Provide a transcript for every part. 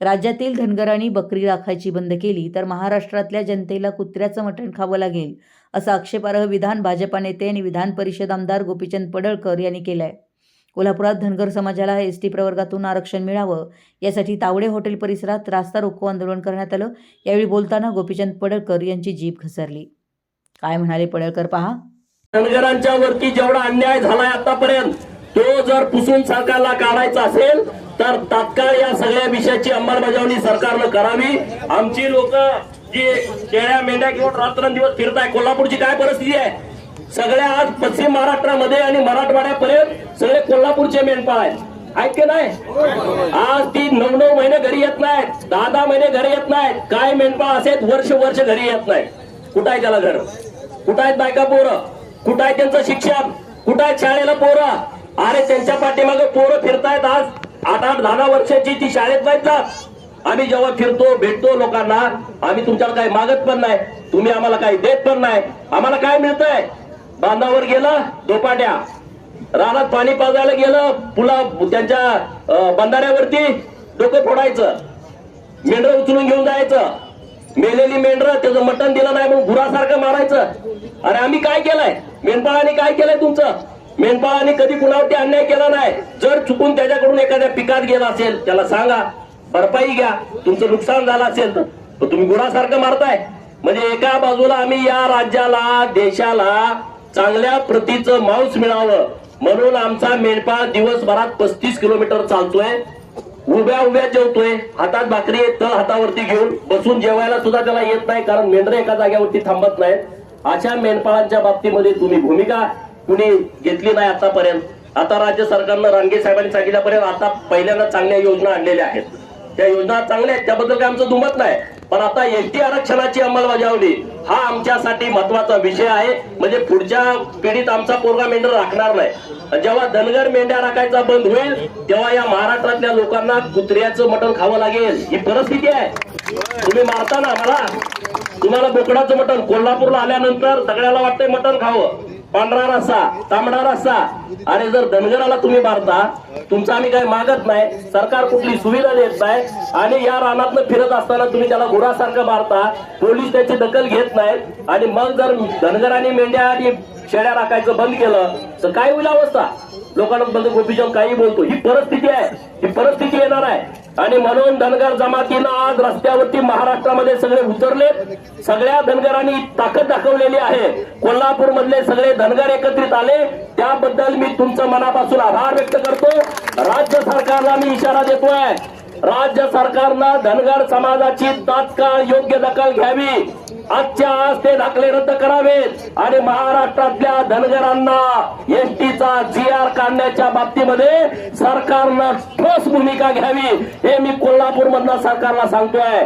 राज्यातील धनगरांनी बकरी राखायची बंद केली तर महाराष्ट्रातल्या जनतेला कुत्र्याचं मटण खावं लागेल असं आक्षेपार्ह विधान भाजपा नेते आणि विधान परिषद आमदार गोपीचंद पडळकर यांनी केलं आहे कोल्हापुरात धनगर समाजाला एस टी प्रवर्गातून आरक्षण मिळावं यासाठी तावडे हॉटेल परिसरात रास्ता रोको आंदोलन करण्यात आलं यावेळी बोलताना गोपीचंद पडळकर यांची जीभ घसरली. काय म्हणाले पडळकर पहा. धनगरांच्या वरती जेवढा अन्याय झालाय आतापर्यंत तो जर पुसून सरकारला काढायचा असेल तर तात्काळ या सगळ्या विषयाची अंमलबजावणी सरकारनं करावी. आमची लोक जी शेळ्या मेंढ्या घेऊन रात्रंदिवस फिरताय कोल्हापूरची काय परिस्थिती आहे? सगळ्या आज पश्चिम महाराष्ट्रामध्ये आणि मराठवाड्यापर्यंत सगळे कोल्हापूरचे मेंढपाळ आहेत. आहेत की नाही? आज ती नऊ नऊ महिने घरी येत नाहीत दहा दहा महिने घरी येत नाहीत. काय मेंढपाळ असेल वर्ष वर्ष घरी येत नाहीत. कुठं आहे त्याला घर? कुठं आहेत बायका पोरं? कुठं आहे त्यांचं शिक्षण? कुठं आहेत शाळेला पोरं? अरे त्यांच्या पाठीमागे पोरं फिरतायत आज. आठ आठ दहा दहा वर्षाची ती शाळेत नाहीत ना. आम्ही जेव्हा फिरतो भेटतो लोकांना आम्ही तुमच्याला काही मागत पण नाही. तुम्ही आम्हाला काही देत पण नाही. आम्हाला काय मिळतंय? बांधावर गेलं दोपाट्या. रानात पाणी पाजायला गेलं पुला त्यांच्या बंधाऱ्यावरती डोकं फोडायचं. मेंढर उचलून घेऊन जायचं. मेलेली मेंढर त्याचं मटण दिलं नाही म्हणून गुरासारखं मारायचं. अरे आम्ही काय केलंय? मेंढपाळाने काय केलंय तुमचं? मेंढपाळाने कधी कुणावरती अन्याय केला नाही. जर चुकून त्याच्याकडून एखाद्या पिकात गेला असेल त्याला सांगा भरपाई घ्या तुमचं नुकसान झालं असेल तर. तुम्ही गुणासारखं मारताय. म्हणजे एका बाजूला आम्ही या राज्याला देशाला चांगल्या प्रतीचं मांस मिळावं. म्हणून आमचा मेंढपाळ दिवसभरात पस्तीस किलोमीटर चालतोय. उभ्या उभ्या जेवतोय. हातात भाकरी तळ हातावरती घेऊन बसून जेवायला सुद्धा त्याला येत नाही कारण मेंढरे एका जाग्यावरती थांबत नाहीत. अशा मेंढपाळांच्या बाबतीमध्ये तुम्ही भूमिका कुणी घेतली नाही आतापर्यंत. आता राज्य सरकारनं रानगे साहेबांनी सांगितल्यापर्यंत आता पहिल्यांदा चांगल्या योजना आणलेल्या आहेत. त्या योजना चांगल्या आहेत त्याबद्दल काय आमचं दुमत नाही. पण आता एसटी आरक्षणाची अंमलबजावणी हा आमच्यासाठी महत्त्वाचा विषय आहे. म्हणजे पुढच्या पिढीत आमचा पोरगा मेंढर राखणार नाही. जेव्हा धनगर मेंढ्या राखायचा बंद होईल तेव्हा या महाराष्ट्रातल्या लोकांना कुत्र्याचं मटण खावं लागेल. ही परिस्थिती आहे. तुम्ही मारता ना मला तुम्हाला बोकडाचं मटण कोल्हापूरला आल्यानंतर सगळ्याला वाटतंय मटण खावं. पांढरा रस्सा तांबडा रस्सा. आणि जर धनगराला तुम्ही मारता तुमचा आम्ही काही मागत नाही. सरकार कुठली सुविधा देत नाही. आणि या रानातनं फिरत असताना तुम्ही त्याला गुरासारखं मारता. पोलीस त्याची दखल घेत नाहीत. आणि मग जर धनगरांनी मेंढ्या आणि शेळ्या राखायचं बंद केलं तर काय होईल अवस्था? लोकांना गोपीचंद काही बोलतो. ही परिस्थिती आहे. ही परिस्थिती येणार आहे. आणि म्हणून धनगर जमातीनं आज रस्त्यावरती महाराष्ट्रामध्ये सगळे उतरले सगळ्या धनगरांनी ताकद दाखवलेली आहे. कोल्हापूर मधले सगळे धनगर एकत्रित आले. त्याबद्दल मी तुमचं मनापासून आभार व्यक्त करतो. राज्य सरकारला मी इशारा देतोय. राज्य सरकारनं धनगर समाजाची तात्काळ योग्य दखल घ्यावी. आजच्या आज ते दाखले रद्द करावेत. आणि महाराष्ट्रातल्या धनगरांना एसटीचा जी आर काढण्याच्या बाबतीमध्ये सरकारनं ठोस भूमिका घ्यावी. हे मी कोल्हापूर मधनं सरकारला सांगतोय.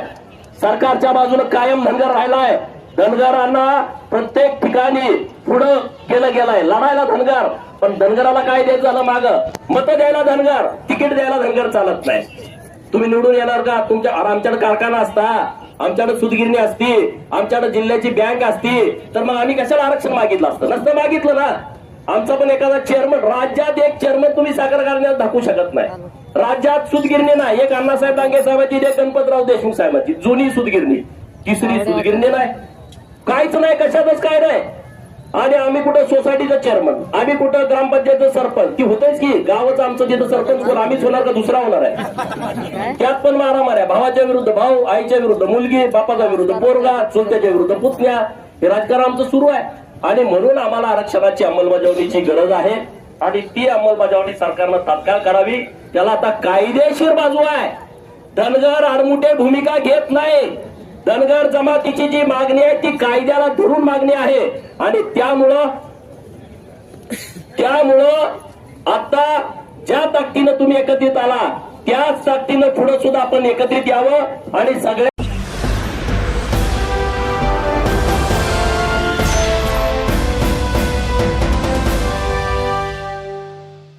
सरकारच्या बाजूने कायम धनगर राहिलाय. धनगरांना प्रत्येक ठिकाणी पुढं केलं गेलंय. लढायला धनगर पण धनगराला काय द्यायचं झालं माग? मत द्यायला धनगर तिकीट द्यायला धनगर चालत नाही. तुम्ही निवडून येणार का? तुमच्या आमच्याकडे कारखाना असता आमच्याकडे सुतगिरणी असती आमच्याकडे जिल्ह्याची बँक असती तर मग आम्ही कशाला आरक्षण मागितलं असतं? नसतं मागितलं ना. आमचा पण एखादा चेअरमन राज्यात एक चेअरमन तुम्ही साखर कारखान्यात दाखवू शकत नाही. राज्यात सुतगिरणी नाही. एक अण्णासाहेब डांगे साहेबांची एक गणपतराव देशमुख साहेबांची. जुनी सुतगिरणी तिसरी सुतगिरणी नाही. काहीच नाही. कशातच काय नाही. आणि आम्ही कुठं सोसायटीचं चेअरमन आम्ही कुठं ग्रामपंचायतचं सरपंच की होतेच की गावच आमचं तिथं सरपंच कोण आम्हीच होणार का दुसरा होणार आहे? त्यात पण मारामार आहे. भावाच्या विरुद्ध भाऊ आईच्या विरुद्ध मुलगी बापाच्या विरुद्ध पोरगा चुलत्याच्या विरुद्ध पुतण्या. हे राजकारण आमचं सुरू आहे. आणि म्हणून आम्हाला आरक्षणाची अंमलबजावणीची गरज आहे. आणि ती अंमलबजावणी सरकारनं तात्काळ करावी. त्याला आता कायदेशीर बाजू आहे. धनगर आडमुठे भूमिका घेत नाही. धनगर जमातीची जी मागणी आहे ती कायद्याला धरून मागणी आहे. आणि त्यामुळं त्यामुळं आता ज्या ताकदीनं तुम्ही एकत्रित आला त्याच ताकदीनं पुढे सुद्धा आपण एकत्रित यावं आणि सगळ्या